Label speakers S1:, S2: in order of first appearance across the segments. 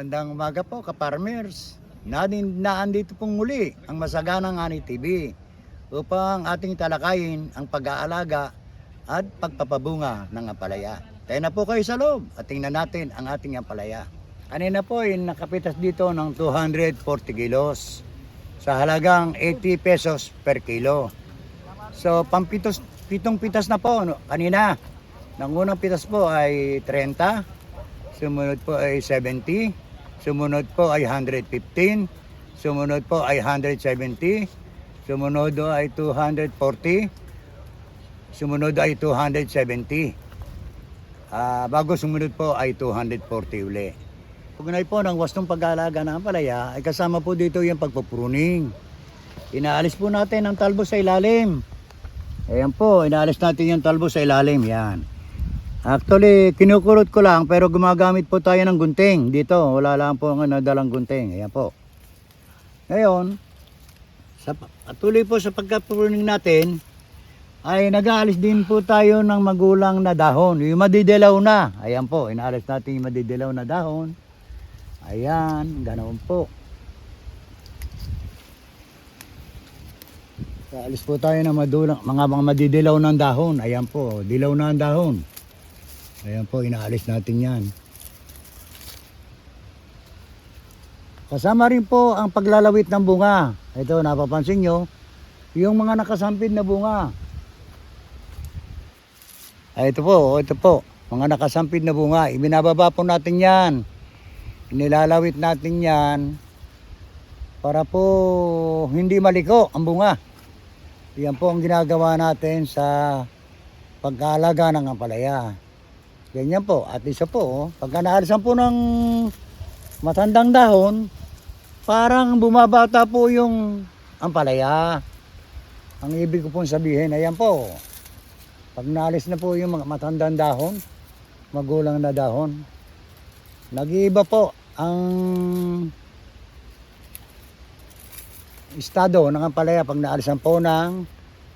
S1: Magandang umaga po, kaparmers. Nadin, naandito pong muli ang Masaganang Ani TV upang ating talakayin ang pag-aalaga at pagpapabunga ng ampalaya. Tayo na po kayo sa loob at tingnan natin ang ating ampalaya. Kanina po ay nakapitas dito ng 240 kilos sa halagang 80 pesos per kilo. So, pampitos, pitong pitas na po no, kanina. Nang unang pitas po ay 30, sumunod po ay 70, sumunod po ay 115, sumunod po ay 170, sumunod ay 240, sumunod ay 270. Ah, bago sumunod po ay 240 uli. Pugnay po ng wastong pag-aalaga ng palaya ay kasama po dito yung pagpupruning. Inaalis po natin ang talbo sa ilalim. Ayan po, inaalis natin yung talbo sa ilalim. Yan. Actually, kinukulot ko lang pero gumagamit po tayo ng gunting. Dito, wala lang po ang nadalang gunting. Ayan po. Ngayon, sa patuloy po sa pagka-pruning natin, ay nag-aalis din po tayo ng magulang na dahon. Yung madidilaw na. Ayan po, inaalis natin yung madidilaw na dahon. Ayan, ganoon po. Alis po tayo ng madulang, mga mga madidilaw ng dahon. Ayan po, dilaw na ang dahon. Ayan po, inaalis natin yan. Kasama rin po ang paglalawit ng bunga. Ito, napapansin nyo, yung mga nakasampid na bunga. Ay, ito po, ito po, mga nakasampid na bunga. Ibinababa po natin yan. Nilalawit natin yan para po hindi maliko ang bunga. Yan po ang ginagawa natin sa pag-aalaga ng ampalaya. Ganyan po. At isa po, oh, pagka naalisan po ng matandang dahon, parang bumabata po yung ampalaya. Ang ibig ko pong sabihin, ayan po. Pag naalis na po yung mga matandang dahon, magulang na dahon, nag-iiba po ang estado ng ampalaya pag naalisan po ng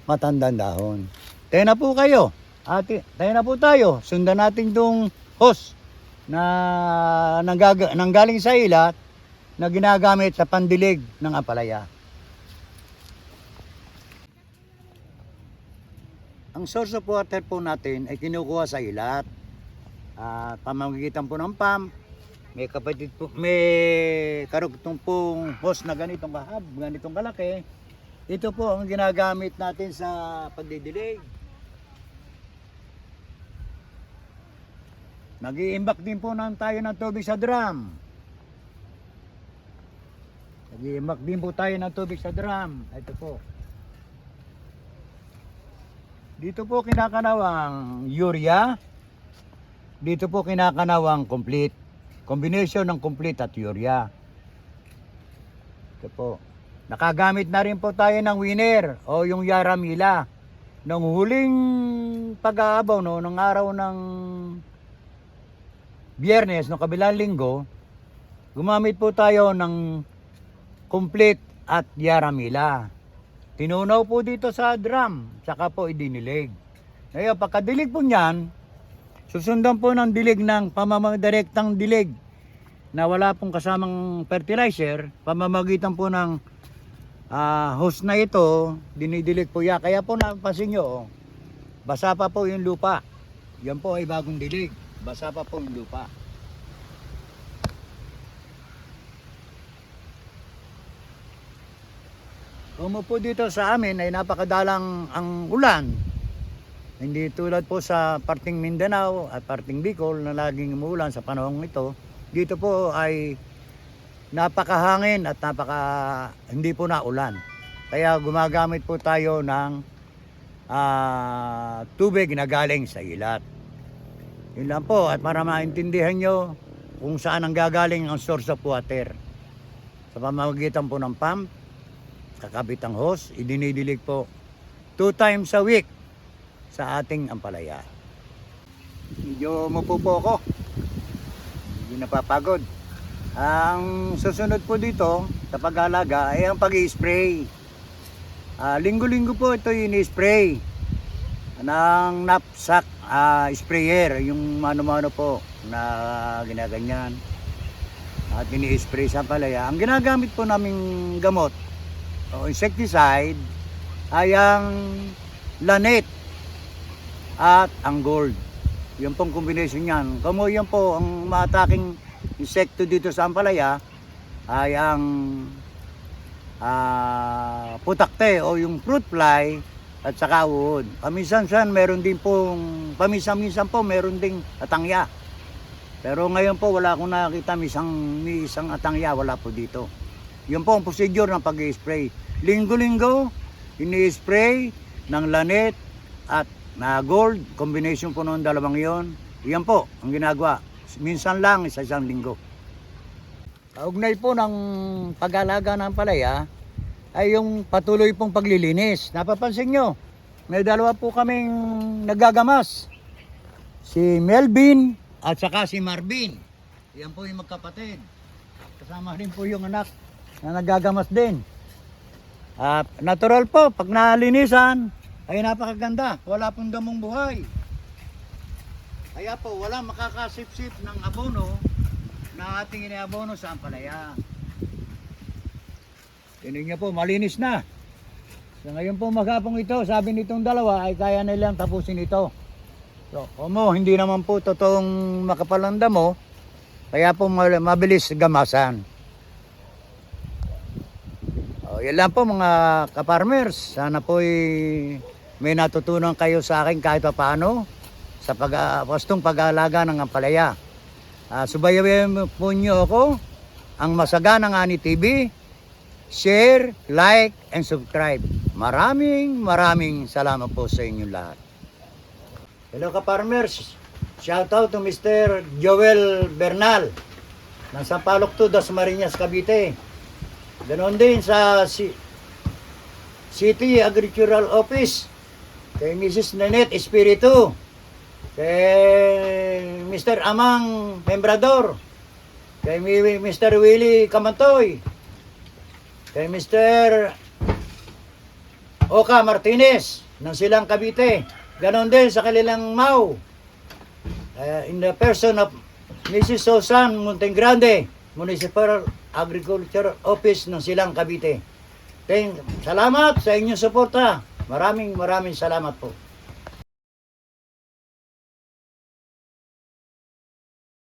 S1: matandang dahon. Tayo na po kayo. Ate, tayo na po tayo. Sundan natin itong hose na nanggaga, nanggaling sa ilat na ginagamit sa pandilig ng ampalaya. Ang source of water po natin ay kinukuha sa ilat. At pamamagitan po ng pump, may kapatid po, may karugtong pong hose na ganitong kahab, ganitong kalaki. Ito po ang ginagamit natin sa pagdidilig. Nag-iimbak din po ng tayo ng tubig sa drum. Nag-iimbak din po tayo ng tubig sa drum. Ito po. Dito po kinakanawang urea. Dito po kinakanawang complete. Combination ng complete at urea. Ito po. Nakagamit na rin po tayo ng winner o yung Yaramila. Nung huling pag-aabaw no, ng araw ng biyernes, no kabilang linggo, gumamit po tayo ng complete at Yaramila. Tinunaw po dito sa drum, saka po idinilig. Ngayon, pagkadilig po niyan, susundan po ng dilig ng pamamadirektang dilig na wala pong kasamang fertilizer, pamamagitan po ng ah, hose na ito, dinidilig po yan. Kaya po napansin nyo, oh, basa pa po yung lupa. Yan po ay bagong dilig. Basa pa po yung lupa. Kung dito sa amin ay napakadalang ang ulan. Hindi tulad po sa parting Mindanao at parting Bicol na laging umuulan sa panahong ito. Dito po ay napakahangin at napaka hindi po na ulan. Kaya gumagamit po tayo ng ah, tubig na galing sa ilat. Yun lang po at para maintindihan nyo kung saan ang gagaling ang source of water. Sa pamamagitan po ng pump, kakabit ang hose, idinidilig po two times a week sa ating ampalaya. Medyo umupo po ako. Hindi napapagod. Ang susunod po dito sa pag-alaga ay ang pag-spray. Ah, linggo-linggo po ito yung spray ng knapsack ah, sprayer, yung mano-mano po na ginaganyan. at ini-spray sa palaya. Ang ginagamit po naming gamot o insecticide ay ang lanet at ang gold. Yung pong combination niyan. Kamo yan po ang maataking insekto dito sa Ampalaya ay ang ah, putakte o yung fruit fly at saka uod. Paminsan-san meron din pong, paminsan-minsan po meron ding atangya. Pero ngayon po wala akong nakakita may isang, may isang atangya, wala po dito. Yun po ang procedure ng pag-spray. Linggo-linggo, ini-spray ng lanet at na gold, combination po ng dalawang yon. Yan po ang ginagawa. Minsan lang, isa isang linggo. Kaugnay po ng pag-alaga ng palaya ay yung patuloy pong paglilinis. Napapansin nyo, may dalawa po kaming nagagamas. Si Melvin at saka si Marvin. Yan po yung magkapatid. Kasama rin po yung anak na nagagamas din. Ah, natural po, pag nalinisan, ay napakaganda. Wala pong damong buhay. Kaya po, wala makakasip-sip ng abono na ating inabono sa ampalaya. Tinig niyo po, malinis na. So ngayon po maghapong ito, sabi nitong dalawa ay kaya nilang tapusin ito. So, mo, hindi naman po totoong makapalanda mo, kaya po mabilis gamasan. O, yan lang po mga kaparmers. Sana po may natutunan kayo sa akin kahit pa paano sa pag wastong pag-aalaga ng ampalaya. Uh, subayawan po niyo ako ang Masaganang Ani TV. Share, like, and subscribe. Maraming maraming salamat po sa inyo lahat. Hello ka-farmers. Shout out to Mr. Joel Bernal ng Sampaloc 2, Dasmariñas, Cavite. Ganon din sa si City Agricultural Office kay Mrs. Nanette Espiritu kay Mr. Amang Membrador, kay Mr. Willie Kamantoy, kay Mr. Oka Martinez ng Silang Cavite. Ganon din sa kanilang Mau. Uh, in the person of Mrs. Susan Montegrande, Municipal Agriculture Office ng Silang Cavite. Thank, salamat sa inyong suporta. Maraming maraming salamat po.